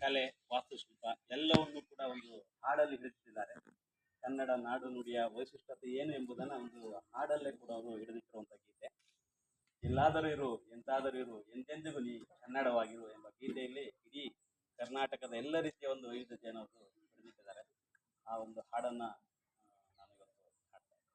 ಕಲೆ ವಾಸ್ತುಶಿಲ್ಪ ಎಲ್ಲವನ್ನು ಕೂಡ ಒಂದು ಹಾಡಲ್ಲಿ ಹಿಡಿದಿದ್ದಾರೆ ಕನ್ನಡ ನಾಡು ನುಡಿಯ ವೈಶಿಷ್ಟ್ಯತೆ ಏನು ಎಂಬುದನ್ನು ಒಂದು ಹಾಡಲ್ಲೇ ಕೂಡ ಅವರು ಹಿಡಿದಿಟ್ಟಿರುವಂಥ ಗೀತೆ. ಎಲ್ಲಾದರೂ ಇರು ಎಂತಾದರೂ ಇರು ಎಂತೆಂದಿಗೂ ನೀ ಕನ್ನಡವಾಗಿರು ಎಂಬ ಗೀತೆಯಲ್ಲಿ ಇಡೀ ಕರ್ನಾಟಕದ ಎಲ್ಲ ರೀತಿಯ ಒಂದು ವೈವಿಧ್ಯತೆಯನ್ನು ಅವರು ಹಿಡಿದಿಟ್ಟಿದ್ದಾರೆ. ಆ ಒಂದು ಹಾಡನ್ನ ಆ, ನಾನು ಇವತ್ತು ಹಾಡ್ತಾ ಇದ್ದೀನಿ.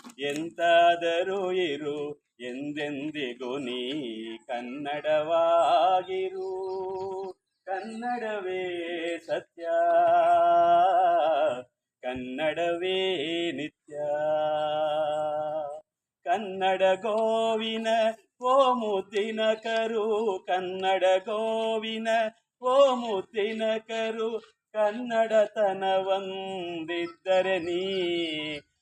ಎಂತಾದರೂ ಇರು, ಎಂದೆಂದಿಗೂ ನೀ ಕನ್ನಡವಾಗಿರು. ಕನ್ನಡವೇ ಸತ್ಯ, ಕನ್ನಡವೇ ನಿತ್ಯ. ಕನ್ನಡ ಗೋವಿನ, ಓ ಮುದ್ದಿನ ಕರು ಕನ್ನಡ ಗೋವಿನ, ಓ ಮುದ್ದಿನ ಕರು ಕನ್ನಡತನವಂದಿದ್ದರೆ ನೀ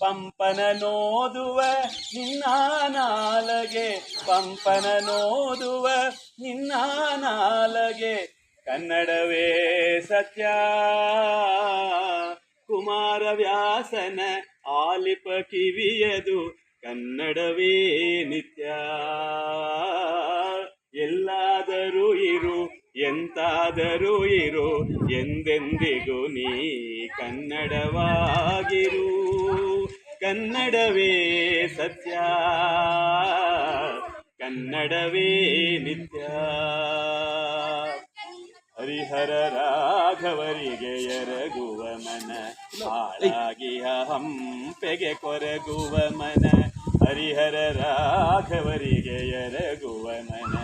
ಪಂಪನ ನೋದುವ ನಿನ್ನ ನಾಲಗೆ, ಪಂಪನ ನೋದುವ ನಿನ್ನ ನಾಲಗೆ, ಕನ್ನಡವೇ ಸತ್ಯ. ಕುಮಾರವ್ಯಾಸನ ಆಲಿಪ ಕಿವಿಯದು ಕನ್ನಡವೇ ನಿತ್ಯ. ಎಲ್ಲಾದರೂ ಇರು, ಎಂತಾದರೂ ಇರು, ಎಂದೆಂದಿಗೂ ನೀ ಕನ್ನಡವಾಗಿರು. ಕನ್ನಡವೇ ಸತ್ಯ. ಕನ್ನಡವೇ ನಿತ್ಯ. ಹರಿಹರ ರಾಘವರಿಗೆ ಎರಗುವ ಮನ ಹಾಳಾಗಿಯ ಹಂಪೆಗೆ ಕೊರಗುವ ಮನ, ಹರಿಹರ ರಾಘವರಿಗೆ ಎರಗುವ ಮನ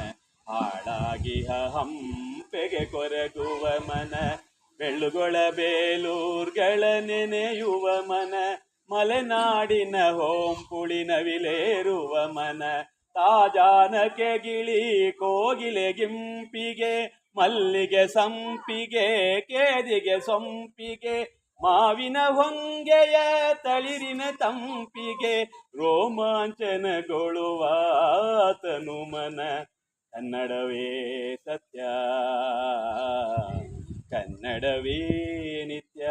ಹಾಳಾಗಿಯ ಹಂಪೆಗೆ ಕೊರಗುವ ಮನ, ಬೆಳ್ಳುಗೊಳ ಬೇಲೂರ್ಗಳ ನೆನೆಯುವ ಮನ ಮಲೆನಾಡಿನ ಹೋಂಪುಳಿನ ವಿಲೇರುವ ಮನ, ತಾಜಾನಕೆ ಗಿಳಿ ಕೋಗಿಲೆ ಗಿಂಪಿಗೆ, ಮಲ್ಲಿಗೆ ಸಂಪಿಗೆ, ಕೇದಿಗೆ ಸೊಂಪಿಗೆ, ಮಾವಿನ ಹೊಂಗೆಯ ತಳಿರಿನ ತಂಪಿಗೆ ರೋಮಾಂಚನಗೊಳ್ಳುವ ತನುಮನ ಕನ್ನಡವೇ ಸತ್ಯ, ಕನ್ನಡವೇ ನಿತ್ಯ.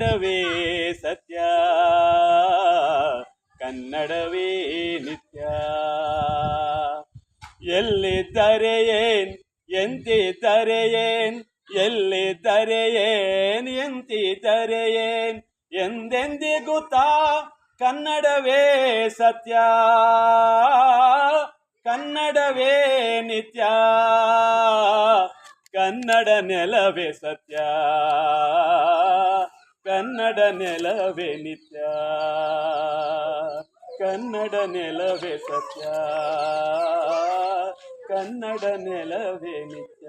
ಕನ್ನಡವೇ ಸತ್ಯ. ಕನ್ನಡವೇ ನಿತ್ಯ. ಎಲ್ಲಿದ್ದರೆ ಏನ್, ಎಂತಿದ್ದರೆ ಏನ್, ಎಲ್ಲಿದ್ದರೆ ಏನ್, ಎಂತಿದ್ದರೆ ಏನ್, ಎಂದೆಂದಿಗೂ ತಾ ಕನ್ನಡವೇ ಸತ್ಯ. ಕನ್ನಡವೇ ನಿತ್ಯ. ಕನ್ನಡ ನೆಲವೇ ಸತ್ಯ. ಕನ್ನಡ ನೆಲವೇ ನಿತ್ಯ. ಕನ್ನಡ ನೆಲವೇ ಸತ್ಯ. ಕನ್ನಡ ನೆಲವೇ ನಿತ್ಯ.